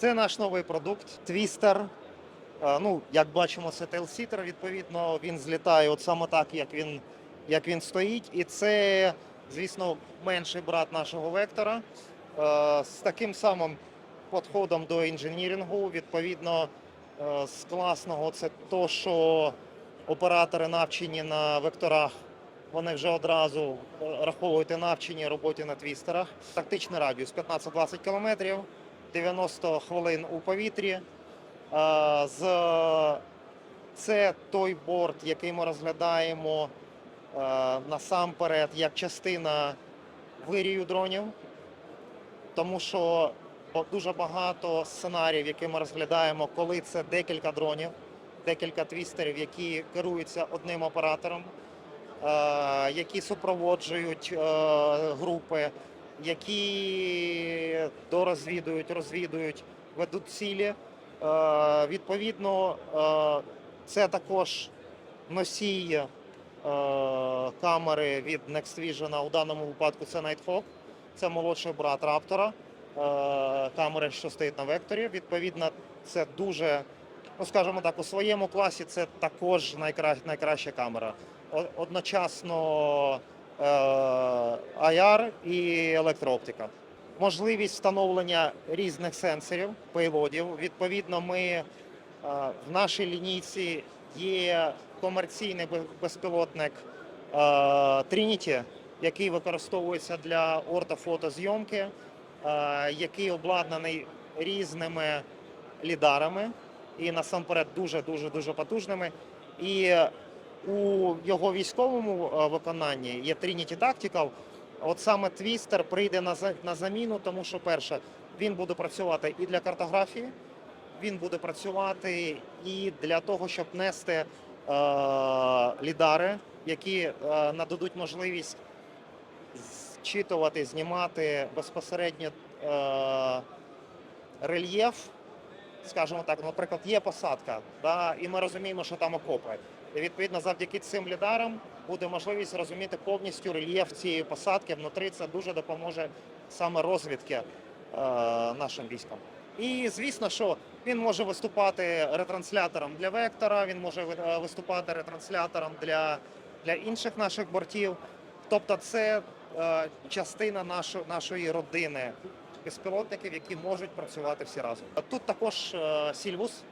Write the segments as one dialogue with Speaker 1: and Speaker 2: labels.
Speaker 1: Це наш новий продукт Twister. Е, Ну, як бачимо, це тейлсітер, відповідно, він злітає от саме так, як він, як він стоїть. І це, звісно, менший брат нашого вектора. Е, З таким самим підходом до інженірінгу. Відповідно, е, з класного це то, що оператори навчені на векторах. Вони вже одразу раховують навчені роботі на твістерах. Тактичний радіус 15-20 км, 90 хвилин у повітрі. Е, це той борт, який ми розглядаємо е, насамперед як частина вирію дронів, тому що дуже багато сценаріїв, які ми розглядаємо, коли це декілька дронів, декілька твістерів, які керуються одним оператором, е, які супроводжують групи, які дорозвідують, розвідують, ведуть цілі. Е, Відповідно, е, це також носій е, камери від Next Vision, у даному випадку це Nighthawk, це молодший брат Раптора, камери, що стоїть на векторі. Відповідно, це дуже, ну скажімо так, у своєму класі це також найкра... найкраща камера. Одночасно IR і електрооптика. Можливість встановлення різних сенсорів, пейлодів. Відповідно, ми е, в нашій лінійці є комерційний безпілотник е, Trinity, який використовується для ортофотозйомки, е, який обладнаний різними лідарами і насамперед дуже дуже дуже потужними. І у його військовому е, виконанні є Trinity Tactical. От саме твістер прийде на за- на заміну, тому що перше він буде працювати і для картографії, він буде працювати і для того, щоб нести е, лідари, які е, нададуть можливість зчитувати, знімати безпосередньо е, рельєф. Скажімо так, наприклад, є посадка, да, і ми розуміємо, що там окопи. І відповідно, завдяки цим лідарам буде можливість розуміти повністю рельєф цієї посадки внутрі. Це дуже допоможе саме розвідки е, нашим військам. І звісно, що він може виступати ретранслятором для вектора, він може е, виступати ретранслятором для, для інших наших бортів. Тобто, це е, частина нашої, нашої родини безпілотників, які можуть працювати всі разом. Тут також е, Сільвус.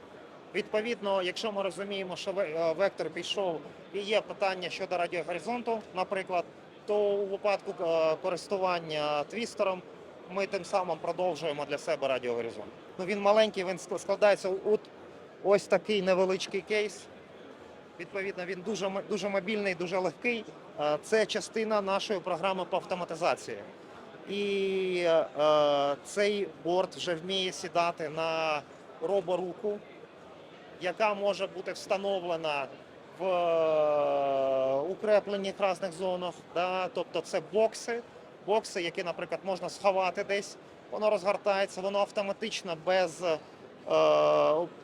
Speaker 1: Відповідно, якщо ми розуміємо, що е, вектор пішов і є питання щодо радіогоризонту, наприклад, то у випадку е, користування твістером ми тим самим продовжуємо для себе радіогоризонт. Ну він маленький, він складається у ось такий невеличкий кейс. Відповідно, він дуже дуже мобільний, дуже легкий. Це частина нашої програми по автоматизації. І е, цей борт вже вміє сідати на роборуку, яка може бути встановлена в е, укреплених різних зонах. Да? Тобто це бокси, бокси, які, наприклад, можна сховати десь, воно розгортається, воно автоматично без, е,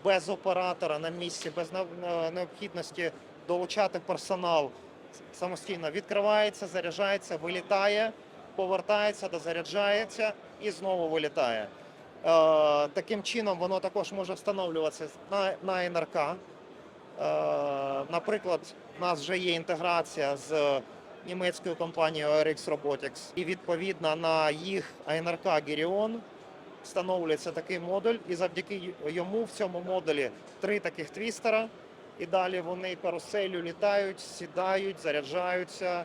Speaker 1: без оператора на місці, без е, необхідності долучати персонал самостійно відкривається, заряджається, вилітає, повертається, дозаряджається і знову вилітає. Е, таким чином воно також може встановлюватися на, на НРК. Е, наприклад, у нас вже є інтеграція з німецькою компанією RX Robotics, і відповідно на їх АНРК Gerion встановлюється такий модуль, і завдяки йому в цьому модулі три таких твістера. І далі вони каруселю літають, сідають, заряджаються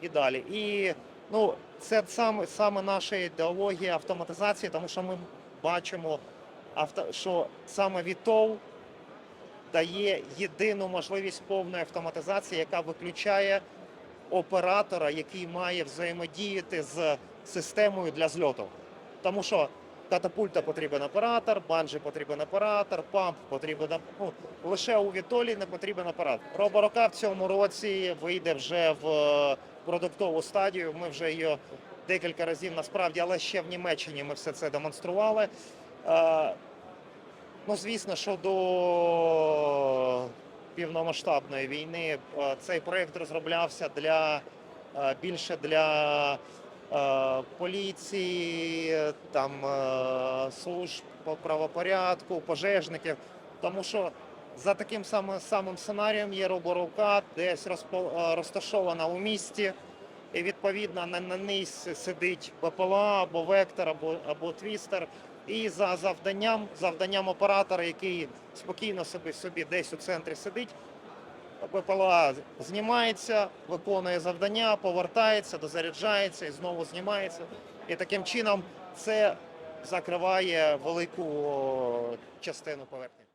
Speaker 1: і далі. І ну, це саме, саме наша ідеологія автоматизації, тому що ми бачимо, що саме VTOL дає єдину можливість повної автоматизації, яка виключає оператора, який має взаємодіяти з системою для зльоту. Тому що катапульта потрібен оператор, банджі потрібен оператор, памп потрібен ну, лише у Вітолі не потрібен апарат. Роборока в цьому році вийде вже в продуктову стадію. Ми вже її декілька разів насправді, але ще в Німеччині ми все це демонстрували. Е, Ну, звісно, що до півномасштабної війни е, цей проєкт розроблявся для е, більше для поліції, там служб по правопорядку, пожежників. Тому що за таким самим, самим сценарієм є роборука, десь е, розташована у місті, і відповідно на, на ній сидить БПЛА або вектор, або, або твістер. І за завданням, завданням оператора, який спокійно собі, собі десь у центрі сидить, БПЛА знімається, виконує завдання, повертається, дозаряджається і знову знімається. І таким чином це закриває велику частину поверхні.